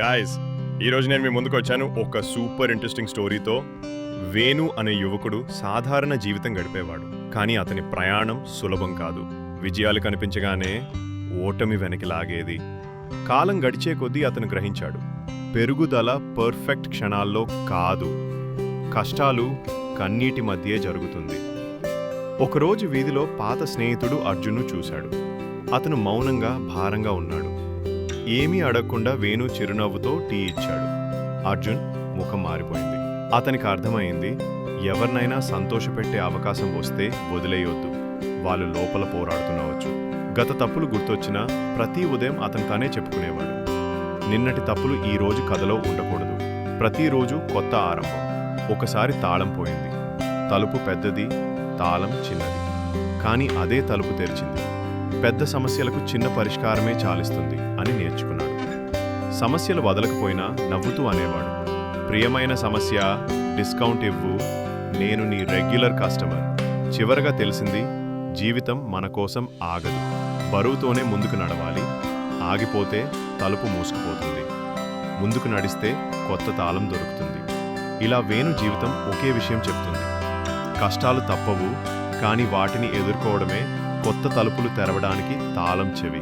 Guys ఈరోజు నేను మీ ముందుకు వచ్చాను ఒక సూపర్ ఇంట్రెస్టింగ్ స్టోరీతో. వేణు అనే యువకుడు సాధారణ జీవితం గడిపేవాడు. కానీ అతని ప్రయాణం సులభం కాదు. విజయాలు కనిపించగానే ఓటమి వెనక్కి లాగేది. కాలం గడిచే కొద్దీ అతను గ్రహించాడు. పెరుగుదల పర్ఫెక్ట్ క్షణాల్లో కాదు. కష్టాలు కన్నీటి మధ్యే జరుగుతుంది. ఒకరోజు వీధిలో పాత స్నేహితుడు అర్జున్ను చూశాడు. అతను మౌనంగా భారంగా ఉన్నాడు. ఏమీ అడగకుండా వేణు చిరునవ్వుతో టీ ఇచ్చాడు. అర్జున్ ముఖం మారిపోయింది. అతనికి అర్థమైంది ఎవరినైనా సంతోషపెట్టే అవకాశం వస్తే వదిలేయొద్దు. వాళ్ళు లోపల పోరాడుతున్నవచ్చు. గత తప్పులు గుర్తొచ్చినా ప్రతి ఉదయం అతను తానే చెప్పుకునేవాడు. నిన్నటి తప్పులు ఈ రోజు కథలో ఉండకూడదు. ప్రతిరోజు కొత్త ఆరంభం. ఒకసారి తాళం పోయింది. తలుపు పెద్దది తాళం చిన్నది. కానీ అదే తలుపు తెరిచింది. పెద్ద సమస్యలకు చిన్న పరిష్కారమే చాలిస్తుంది అని నేర్చుకున్నాడు. సమస్యలు వదలకపోయినా నవ్వుతూ అనేవాడు. ప్రియమైన సమస్య డిస్కౌంట్ ఇవ్వు నేను నీ రెగ్యులర్ కస్టమర్. చివరగా తెలిసింది జీవితం మన కోసం ఆగదు. బరువుతోనే ముందుకు నడవాలి. ఆగిపోతే తలుపు మూసుకుపోతుంది. ముందుకు నడిస్తే కొత్త తాళం దొరుకుతుంది. ఇలా వేణు జీవితం ఒకే విషయం చెప్తుంది. కష్టాలు తప్పవు కానీ వాటిని ఎదుర్కోవడమే కొత్త తలుపులు తెరవడానికి తాళం చెవి.